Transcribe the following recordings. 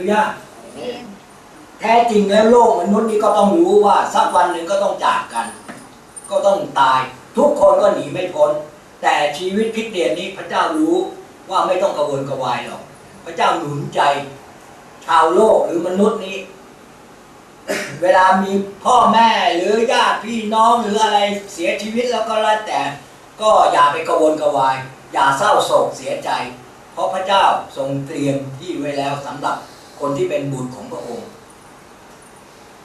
รือยะแท้จริงแล้วโลกมนุษย์นี่ก็ต้องรู้ว่าสักวันหนึ่งก็ต้องจากกัน ก็ต้องตาย ทุกคนก็หนีไม่พ้น แต่ชีวิตคริสเตียนนี้พระเจ้ารู้ว่าไม่ต้องกระวนกระวายหรอกพระเจ้าหนุนใจ ชาวโลกหรือมนุษย์นี้ เวลามีพ่อแม่หรือญาติพี่น้องหรืออะไรเสียชีวิตแล้วก็แล้วแต่ ก็อย่าไปกระวนกระวาย อย่าเศร้าโศกเสียใจ เพราะพระเจ้าทรงเตรียมที่ไว้แล้วสำหรับ คนที่เป็นบุตรของพระองค์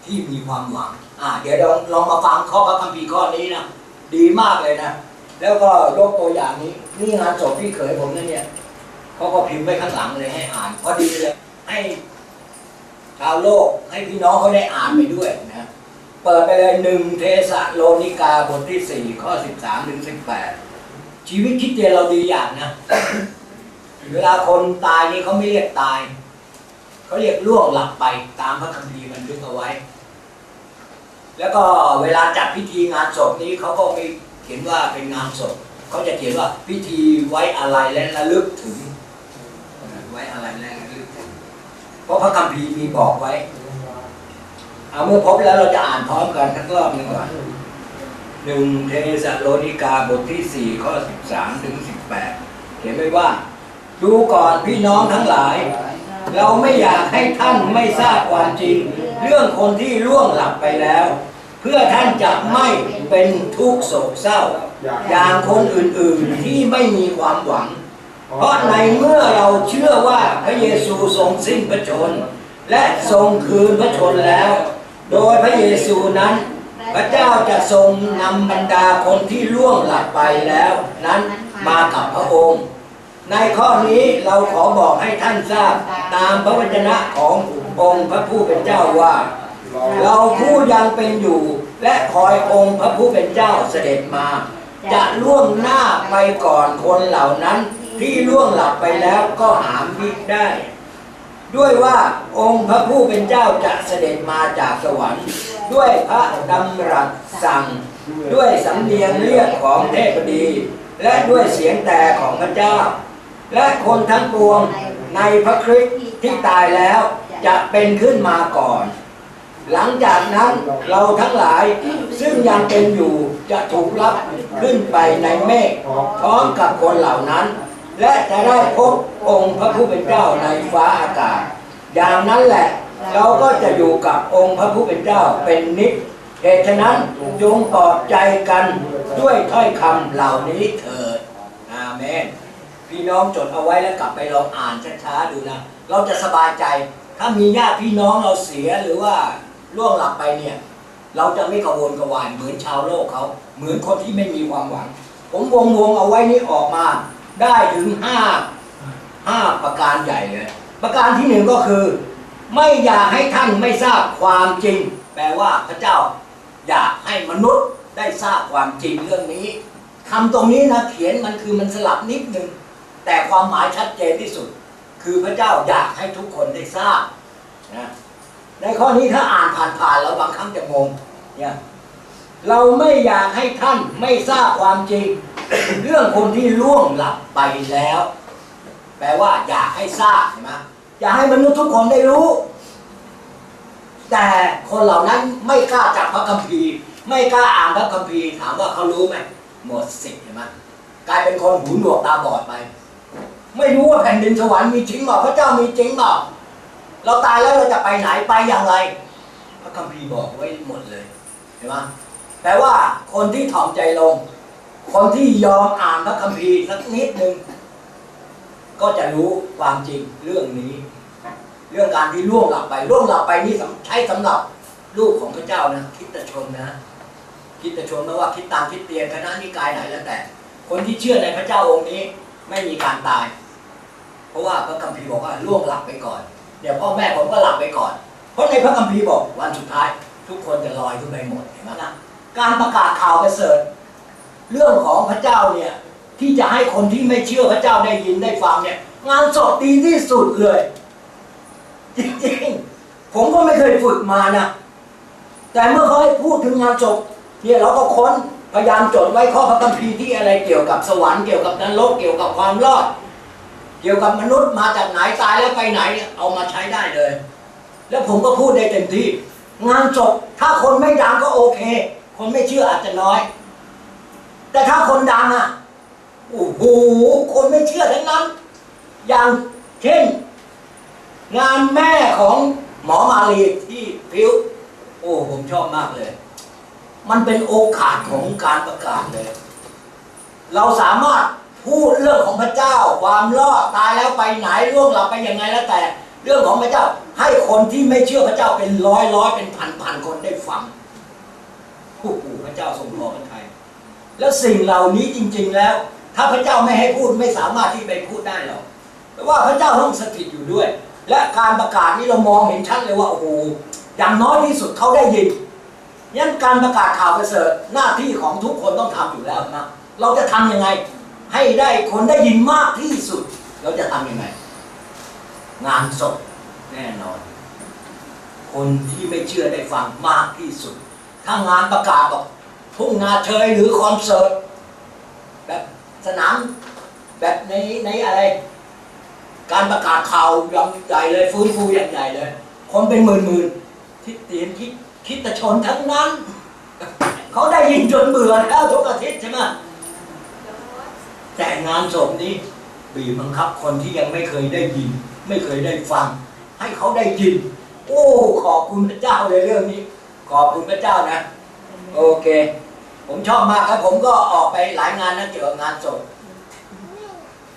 ที่มีความหวัง อ่า เดี๋ยวลองลองมาฟังข้อพระคัมภีร์ข้อนี้นะดีมากเลยนะแล้วก็ยกตัวอย่างนี้ นี่งานศพพี่เขยผมนั่นเนี่ยเขาก็พิมพ์ไว้ข้างหลังเลยให้อ่านพอดีเลยให้ชาวโลกให้พี่น้องเขาได้อ่านไปด้วยนะเปิดไปเลยหนึ่งเทสะโลนิกาบทที่สี่ข้อสิบสามถึงสิบแปดชีวิตคิดเตียนเราดีอย่างนะเวลาคนตายนี่เขาไม่เรียกตาย เขาเรียกล่วงหลับไปตามพระคัมภีร์บันทึกเอาไว้ แล้วก็เวลาจัดพิธีงานศพนี้เขาก็ไม่เขียนว่าเป็นงานศพเขาจะเขียนว่าพิธีไว้อะไรและระลึกถึง ไว้อะไรและระลึกถึงเพราะพระคัมภีร์มีบอกไว้เอาเมื่อพบแล้วเราจะอ่านพร้อมกันทั้งรอบหนึ่งก่อนหนึ่งเทสโลนิกาบทที่สี่ข้อสิบสามถึงสิบแปดเขียนไว้ว่า ดูก่อนพี่น้องทั้งหลาย เราไม่อยากให้ท่านไม่ทราบความจริง เรื่องคนที่ล่วงหลับไปแล้ว เพื่อท่านจะไม่เป็นทุกข์โศกเศร้า อย่างคนอื่นๆที่ไม่มีความหวัง เพราะในเมื่อเราเชื่อว่าพระเยซูทรงสิ้นพระชนม์และทรงคืนพระชนม์แล้ว โดยพระเยซูนั้นพระเจ้าจะทรงนำบรรดาคนที่ล่วงหลับไปแล้ว นั้นมากับพระองค์ ในข้อนี้เราขอบอกให้ท่านทราบตามพระวจนะขององค์พระผู้เป็นเจ้าว่า เราผู้ยังเป็นอยู่ และคอยองค์พระผู้เป็นเจ้าเสด็จมา จะล่วงหน้าไปก่อนคนเหล่านั้นที่ล่วงหลับไปแล้วก็หามมิได้ ด้วยว่าองค์พระผู้เป็นเจ้าจะเสด็จมาจากสวรรค์ ด้วยพระดำรัสสั่ง ด้วยสำเนียงเรียกของเทพดี และด้วยเสียงแต่ของพระเจ้า และคนทั้งปวงในพระคริสต์ที่ตายแล้วจะเป็นขึ้นมาก่อน หลังจากนั้นเราทั้งหลายซึ่งยังเป็นอยู่จะถูกรับขึ้นไปในเมฆพร้อมกับคนเหล่านั้น และจะได้พบองค์พระผู้เป็นเจ้าในฟ้าอากาศ อย่างนั้นแหละเราก็จะอยู่กับองค์พระผู้เป็นเจ้าเป็นนิจเหตุฉะนั้นจงปลอบใจกันด้วยถ้อยคำเหล่านี้เถิด อาเมน พี่น้องจดเอาไว้แล้วกลับไปลองอ่านช้าๆดูนะ เราจะสบายใจ ถ้ามีญาติพี่น้องเราเสียหรือว่าล่วงหลับไปเนี่ย เราจะไม่กระวนกระวายเหมือนชาวโลกเขา เหมือนคนที่ไม่มีความหวัง ผมวงวงๆเอาไว้นี้ออกมา ได้ถึงห้าห้าประการใหญ่เลย ประการที่หนึ่งก็คือ ไม่อยากให้ท่านไม่ทราบความจริง แปลว่าพระเจ้า อยากให้มนุษย์ได้ทราบความจริงเรื่องนี้คำตรงนี้นะเขียนมันคือมันสลับนิดนึง แต่ความหมายชัดเจนที่สุด คือพระเจ้าอยากให้ทุกคนได้ทราบนะในข้อนี้ถ้าอ่านผ่านๆแล้วบางครั้งจะงงเนี่ยเราไม่อยากให้ท่านไม่ทราบความจริง เรื่องคนที่ล่วงหลับไปแล้ว แปลว่าอยากให้ทราบใช่ไหมอยากให้มนุษย์ทุกคนได้รู้ แต่คนเหล่านั้นไม่กล้าจับพระคัมภีร์ ไม่กล้าอ่านพระคัมภีร์ถามว่าเขารู้ไหมหมดสิทธิ์เห็นไหมกลายเป็นคนหูหนวกตาบอดไป ไม่รู้ว่าแผ่นดินสวรรค์มีจริงเปล่าพระเจ้ามีจริงเปล่าเราตายแล้วเราจะไปไหนไปอย่างไร พระคัมภีร์บอกไว้หมดเลยเห็นไหมแปลว่าคนที่ถ่อมใจลง คนที่ยอมอ่านพระคัมภีร์สักนิดหนึ่งก็จะรู้ความจริงเรื่องนี้ เรื่องการที่ล่วงหลับไปล่วงหลับไปนี่ใช้สำหรับลูกของพระเจ้านะคิดตชนนะคิดตชนไม่ว่าคิดตามคิดเตียนคณะนิกายไหนแล้วแต่ คนที่เชื่อในพระเจ้าองค์นี้ไม่มีการตาย ราะว่าพระคัมภีร์บอกว่าล่วงหลับไปก่อนเดี๋ยวพ่อแม่ผมก็หลับไปก่อน เพราะในพระคัมภีร์บอกวันสุดท้าย ทุกคนจะลอยขึ้นไปหมดเห็นไหมนะการประกาศข่าวประเสริฐเรื่องของพระเจ้าเนี่ยที่จะให้คนที่ไม่เชื่อพระเจ้าได้ยินได้ฟังเนี่ยงานสดดีที่สุดเลย จริงๆ ผมก็ไม่เคยฝึกมานะแต่เมื่อเขาให้พูดถึงงานศพเนี่ยเราก็ค้นพยายามจดไว้ข้อพระคัมภีร์ที่อะไรเกี่ยวกับสวรรค์เกี่ยวกับนรกเกี่ยวกับความรอด เกี่ยวกับมนุษย์มาจากไหนตายแล้วไปไหนเนี่ยเอามาใช้ได้เลย แล้วผมก็พูดได้เต็มที่ งานศพถ้าคนไม่ดังก็โอเค คนไม่เชื่ออาจจะน้อย แต่ถ้าคนดังอะโอ้โหคนไม่เชื่อทั้งนั้น อย่างเช่น งานแม่ของหมอมาลีที่พิวโอ้ผมชอบมากเลย มันเป็นโอกาสของการประกาศเลย เราสามารถ พูดเรื่องของพระเจ้า ความรอดตายแล้วไปไหนล่วงหลับไปยังไงแล้วแต่ เรื่องของพระเจ้า ให้คนที่ไม่เชื่อพระเจ้าเป็นร้อยร้อยเป็นพันพันคนได้ฟังผู้ปู่พระเจ้าทรงพอพระทัยแล้วสิ่งเหล่านี้จริง ๆแล้ว ถ้าพระเจ้าไม่ให้พูดไม่สามารถที่ไปพูดได้หรอกเพราะว่าพระเจ้าต้องสถิตอยู่ด้วย และการประกาศนี้เรามองเห็นชัดเลยว่าโอ้โหอย่างน้อยที่สุดเขาได้ยินยันการประกาศข่าวประเสริฐหน้าที่ของทุกคนต้องทำอยู่แล้วนะเราจะทำยังไง ให้ได้คนได้ยินมากที่สุด เราจะทำยังไง งานศพแน่นอน คนที่ไม่เชื่อได้ฟังมากที่สุด ถ้างานประกาศบอกทุ่งนาเชยหรือคอนเสิร์ตแบบสนามแบบในในอะไร การประกาศข่าวย่างใหญ่เลยฟื้นฟูอย่างใหญ่เลย คนเป็นหมื่นหมื่นทิศเตียนคิดคิดตะชนทั้งนั้น เขาได้ยินจนเบื่อแล้วทุกอาทิตย์ใช่ไหมแต่ งานศพนี้บีบบังคับคนที่ยังไม่เคยได้ยิน ไม่เคยได้ฟัง ให้เขาได้ยิน โอ้ขอบคุณพระเจ้าเลยเรื่องนี้ ขอบคุณพระเจ้านะ โอเค ผมชอบมากครับผมก็ออกไปหลายงานนะเกี่ยวกับงานศพ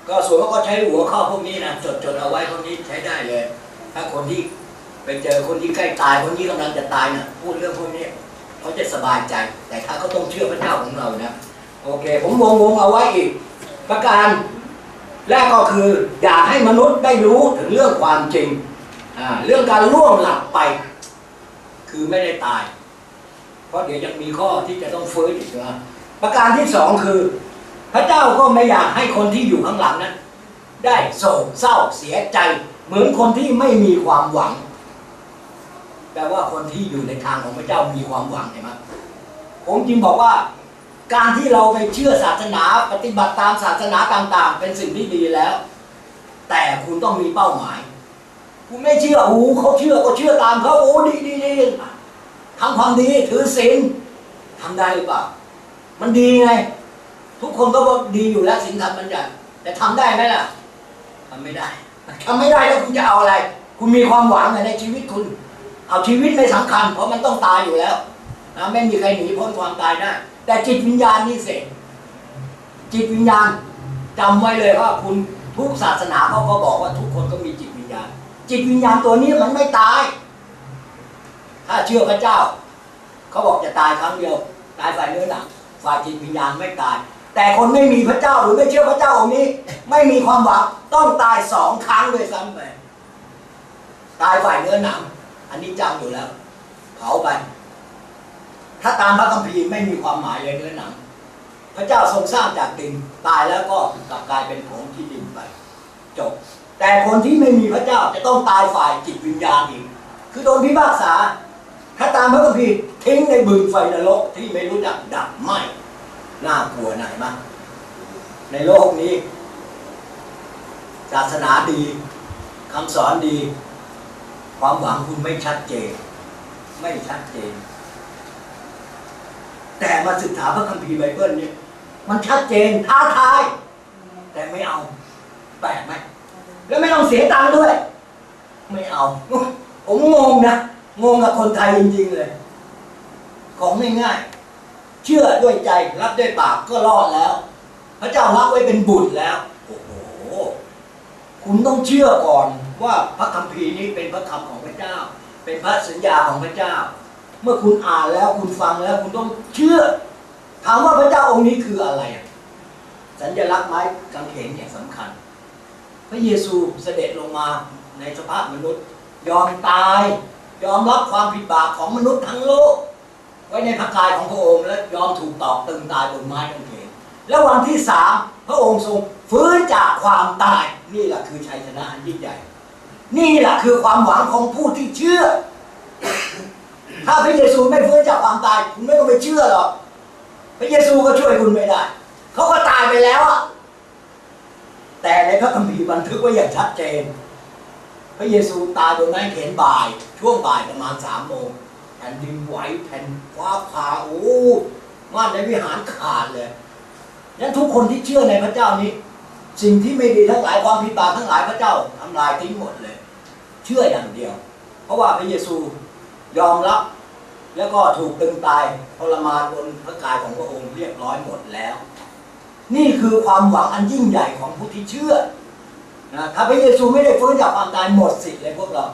ก็ส่วนกก็ใช้หัวข้อพวกนี้นะจดจดเอาไว้พวกนี้ใช้ได้เลย ถ้าคนที่ไปเจอคนที่ใกล้ตายคนที่กำลังจะตายนะพูดเรื่องพวกนี้เขาจะสบายใจ แต่ถ้าเขาต้องเชื่อพระเจ้าของเรานะโอเค ผมวงวงเอาไว้อีก ประการแรกก็คืออยากให้มนุษย์ได้รู้ถึงเรื่องความจริง เรื่องการล่วงหลับไป คือไม่ได้ตาย เพราะเดี๋ยวยังมีข้อที่จะต้องฟื้นอีกนะประการที่สองคือ พระเจ้าก็ไม่อยากให้คนที่อยู่ข้างหลังนั้น ได้โศกเศร้าเสียใจ เหมือนคนที่ไม่มีความหวังแปลว่าคนที่อยู่ในทางของพระเจ้ามีความหวังเห็นไหมผมจึงบอกว่า การที่เราไปเชื่อศาสนาปฏิบัติตามศาสนาต่างๆ เป็นสิ่งที่ดีแล้ว แต่คุณต้องมีเป้าหมาย คุณไม่เชื่อโอ้เขาเชื่อก็เชื่อตามเขาโอ้ดีดีดีทำความดีถือศีลทำได้หรือเปล่า มันดีไง ทุกคนก็บอกดีอยู่แล้วศีลธรรมบัญญัติแต่ทำได้ไหมล่ะทำไม่ได้ทำไม่ได้แล้วคุณจะเอาอะไร คุณมีความหวังในชีวิตคุณ เอาชีวิตไม่สำคัญ เพราะมันต้องตายอยู่แล้ว นะไม่มีใครหนีพ้นความตายได้แต่จิตวิญญาณนี่เสกจิตวิญญาณจำไว้เลยว่าคุณทุกศาสนาเขาก็บอกว่าทุกคนก็มีจิตวิญญาณ จิตวิญญาณตัวนี้มันไม่ตาย ถ้าเชื่อพระเจ้า เขาบอกจะตายครั้งเดียว ตายฝ่ายเนื้อหนังฝ่ายจิตวิญญาณไม่ตาย แต่คนไม่มีพระเจ้าหรือไม่เชื่อพระเจ้าองค์นี้ ไม่มีความหวังต้องตายสองครั้งด้วยซ้ำไปตายฝ่ายเนื้อหนังอันนี้จำอยู่แล้วเผาไป ถ้าตามพระคัมภีร์ไม่มีความหมายเลยเนื้อหนัง พระเจ้าทรงสร้างจากดินตายแล้วก็กลับกลายเป็นผงที่ดินไปจบแต่คนที่ไม่มีพระเจ้าจะต้องตายฝ่ายจิตวิญญาณอีก คือโดนพิพากษา ถ้าตามพระคัมภีร์ทิ้งในบึงไฟนรกที่ไม่รู้จักดับไหมน่ากลัวไหนมากในโลกนี้ ศาสนาดีคำสอนดี ความหวังคุณไม่ชัดเจน ไม่ชัดเจน แต่มาศึกษาพระคัมภีร์ไบเบิลเนี่ย มันชัดเจนท้าทาย แต่ไม่เอาแปลกไหมแล้วไม่ต้องเสียตังค์ด้วย ไม่เอา ผมงงนะ งงกับคนไทยจริงๆเลย ของง่ายๆ เชื่อด้วยใจรับด้วยปากก็รอดแล้ว พระเจ้ารับไว้เป็นบุตรแล้ว โอ้โห คุณต้องเชื่อก่อนว่าพระคัมภีร์นี้เป็นพระคำของพระเจ้า เป็นพระสัญญาของพระเจ้า เมื่อคุณอ่านแล้วคุณฟังแล้วคุณต้องเชื่อ ถามว่าพระเจ้าองค์นี้คืออะไร สัญลักษณ์ไม้กางเขนเนี่ยสำคัญ พระเยซูเสด็จลงมาในสภาพมนุษย์ ยอมตาย ยอมรับความผิดบาปของมนุษย์ทั้งโลก ไว้ในพระกายของพระองค์และยอมถูกตอกตึงตายบนไม้กางเขนแล้ววันที่สามพระองค์ทรงฟื้นจากความตาย นี่แหละคือชัยชนะอันยิ่งใหญ่ นี่แหละคือความหวังของผู้ที่เชื่อ ถ้าพระเยซูไม่ฟื้นจากความตายคุณไม่ต้องไปเชื่อหรอกพระเยซูก็ช่วยคุณไม่ได้เขาก็ตายไปแล้วอะแต่ในพระคัมภีร์บันทึกไว้อย่างชัดเจน พระเยซูตายบนไม้เข็นบ่าย ช่วงบ่ายประมาณสามโมงแผ่นดินไหวแผ่นฟ้าผ่าโอ้ม่านในวิหารขาดเลยนั้นทุกคนที่เชื่อในพระเจ้านี้ สิ่งที่ไม่ดีทั้งหลายความผิดบาปทั้งหลายพระเจ้าทำลายทิ้งหมดเลย เชื่ออย่างเดียว เพราะว่าพระเยซู ยอมรับ แล้วก็ถูกตึงตายทรมานบนพระกายของพระองค์เรียบร้อยหมดแล้ว นี่คือความหวังอันยิ่งใหญ่ของผู้ที่เชื่อนะถ้าพระเยซูไม่ได้ฟื้นจากความตายหมดสิทธิ์เลยพวกเรา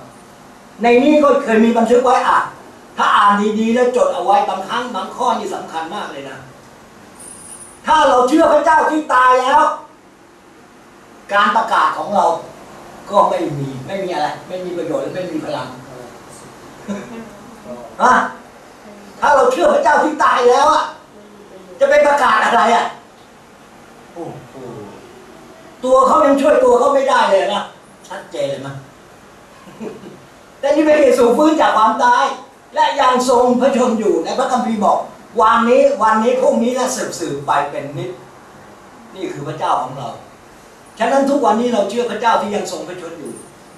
ในนี้ก็เคยมีบันทึกไว้อะถ้าอ่านดีๆแล้วจดเอาไว้บางครั้งบางข้อนี่สำคัญมากเลยนะ ถ้าเราเชื่อพระเจ้าที่ตายแล้ว การประกาศของเราก็ไม่มีไม่มีอะไร ไม่มีประโยชน์และไม่มีพลัง อะถ้าเราเชื่อพระเจ้าที่ตายแล้วอะจะไปประกาศอะไรอะโอ้โหตัวเขายังช่วยตัวเขาไม่ได้เลยนะชัดเจนเลยนะแต่นี่พระเยซูฟื้นจากความตาย และยังทรงพระชนอยู่ในพระคัมภีร์บอก วันนี้วันนี้พรุ่งนี้และสืบสืบไปเป็นนิด นี่คือพระเจ้าของเรา ฉะนั้นทุกวันนี้เราเชื่อพระเจ้าที่ยังทรงพระชนอยู่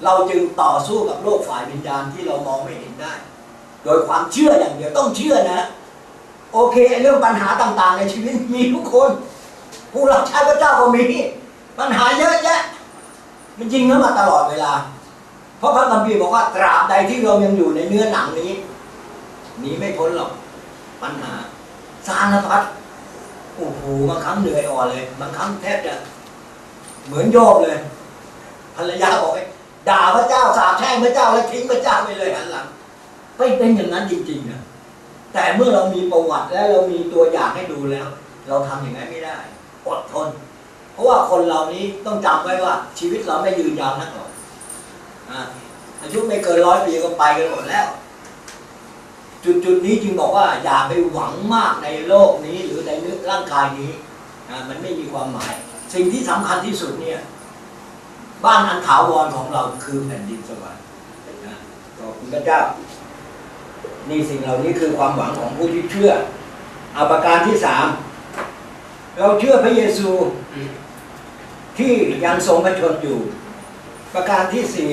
เราจึงต่อสู้กับโลกฝ่ายวิญญาณที่เรามองไม่เห็นได้ โดยความเชื่ออย่างเดียวต้องเชื่อนะ โอเคเรื่องปัญหาต่างๆ ในชีวิตมีทุกคน ผู้รับใช้พระเจ้าก็มีปัญหาเยอะแยะ มันยิงเข้ามาตลอดเวลา เพราะพระคัมภีร์บอกว่าตราบใดที่เรายังอยู่ในเนื้อหนังนี้หนีไม่พ้นหรอกปัญหาสารพัดโอ้โหบางครั้งเหนื่อยอ่อนเลย บางครั้งแทบจะเหมือนโยบเลยภรรยาบอกให้ด่าพระเจ้าสาปแช่งพระเจ้าแล้วทิ้งพระเจ้าไปเลยหันหลัง ไม่เป็นอย่างนั้นจริงๆนะแต่เมื่อเรามีประวัติและเรามีตัวอย่างให้ดูแล้ว เราทำอย่างนั้นไม่ได้อดทน เพราะว่าคนเหล่านี้ต้องจำไว้ว่า ชีวิตเราไม่ยืนยาวนักหรอกอายุไม่เกินร้อยปีก็ไปกันหมดแล้ว จุดจุดนี้จึงบอกว่า อย่าไปหวังมากในโลกนี้ หรือในร่างกายนี้มันไม่มีความหมาย สิ่งที่สำคัญที่สุดเนี่ย บ้านอันถาวรของเราคือแผ่นดินสวรรค์ขอบคุณพระเจ้า นี่สิ่งเหล่านี้คือความหวังของผู้ที่เชื่ออาประการที่สามเราเชื่อพระเยซูที่ยังทรงพระชนอยู่ ประการที่สี่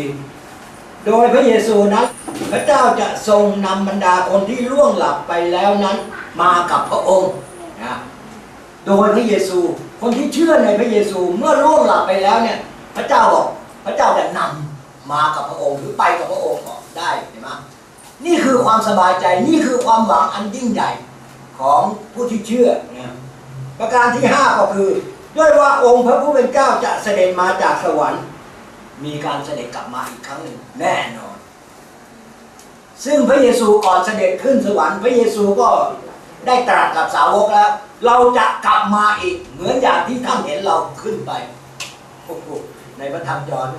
โดยพระเยซูนั้น พระเจ้าจะทรงนำบรรดาคนที่ล่วงหลับไปแล้วนั้น มากับพระองค์นะโดยพระเยซูคนที่เชื่อในพระเยซูเมื่อล่วงหลับไปแล้วเนี่ย พระเจ้าบอกพระเจ้าจะนำมากับพระองค์หรือไปกับพระองค์ก่อนได้ นี่คือความสบายใจนี่คือความหวังอันยิ่งใหญ่ของผู้ที่เชื่อนะประการที่ห้าก็คือ ด้วยว่าองค์พระผู้เป็นเจ้าจะเสด็จมาจากสวรรค์ มีการเสด็จกลับมาอีกครั้งหนึ่งแน่นอน ซึ่งพระเยซูก่อนเสด็จขึ้นสวรรค์ พระเยซูก็ได้ตรัสกับสาวกแล้ว เราจะกลับมาอีกเหมือนอย่างที่ท่านเห็นเราขึ้นไปโอ้โหในพระธรรมยอห์น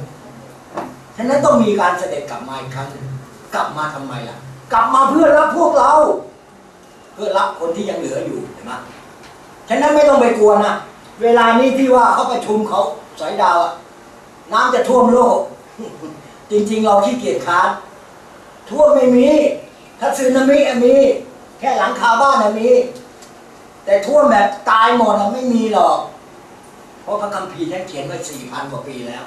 ฉะนั้นต้องมีการเสด็จกลับมาอีกครั้งหนึ่ง กลับมาทำไมล่ะ กลับมาเพื่อรับพวกเรา เพื่อรับคนที่ยังเหลืออยู่เห็นไหมฉะนั้นไม่ต้องไปกลัวนะ เวลานี้ที่ว่าเขาประชุมเขาสอยดาวอะน้ำจะท่วมโลก จริงๆ เราขี้เกียจค้านท่วมไม่มีถ้าซึนามิอะมี แค่หลังคาบ้านอะมี แต่ท่วมแบบตายหมดอะไม่มีหรอก เพราะพระคัมภีร์ท่านเขียนไว้สี่พันกว่าปีแล้ว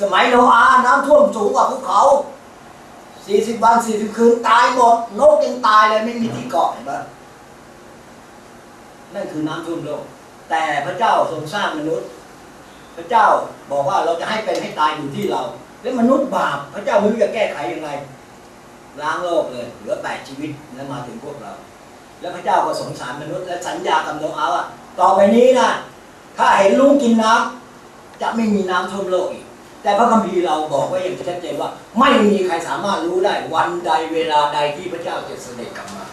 สมัยโนอาห์น้ำท่วมสูงกว่าภูเขา สี่สิบวันสี่สิบคืนตายหมดนกยังตายเลยไม่มีที่เกาะเห็นปะนั่นคือน้ำท่วมโลก แต่พระเจ้าทรงสร้างมนุษย์ พระเจ้าบอกว่าเราจะให้เป็นให้ตายอยู่ที่เราแล้วมนุษย์บาปพระเจ้าไม่รู้จะแก้ไขยังไงล้างโลกเลยเหลือแปดชีวิตแล้วมาถึงพวกเรา แล้วพระเจ้าก็สงสารมนุษย์และสัญญากับโนอาห์ว่าต่อไปนี้นะถ้าเห็นลุงกินน้ำจะไม่มีน้ำท่วมโลกอีก แต่พระคัมภีร์เราบอกไว้อย่างชัดเจนว่า ไม่มีใครสามารถรู้ได้วันใดเวลาใดที่พระเจ้าจะเสด็จกลับมา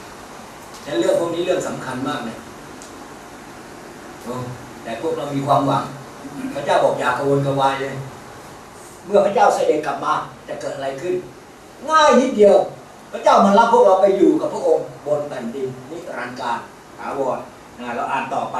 ฉะนั้นเรื่องพวกนี้เรื่องสำคัญมากเลยโอ้แต่พวกเรามีความหวัง พระเจ้าบอกอย่ากระวนกระวายเลย เมื่อพระเจ้าเสด็จกลับมาจะเกิดอะไรขึ้น ง่ายนิดเดียว พระเจ้ามารับพวกเราไปอยู่กับพระองค์บนแผ่นดินนิรันดร์การถาวรเราอ่านต่อไป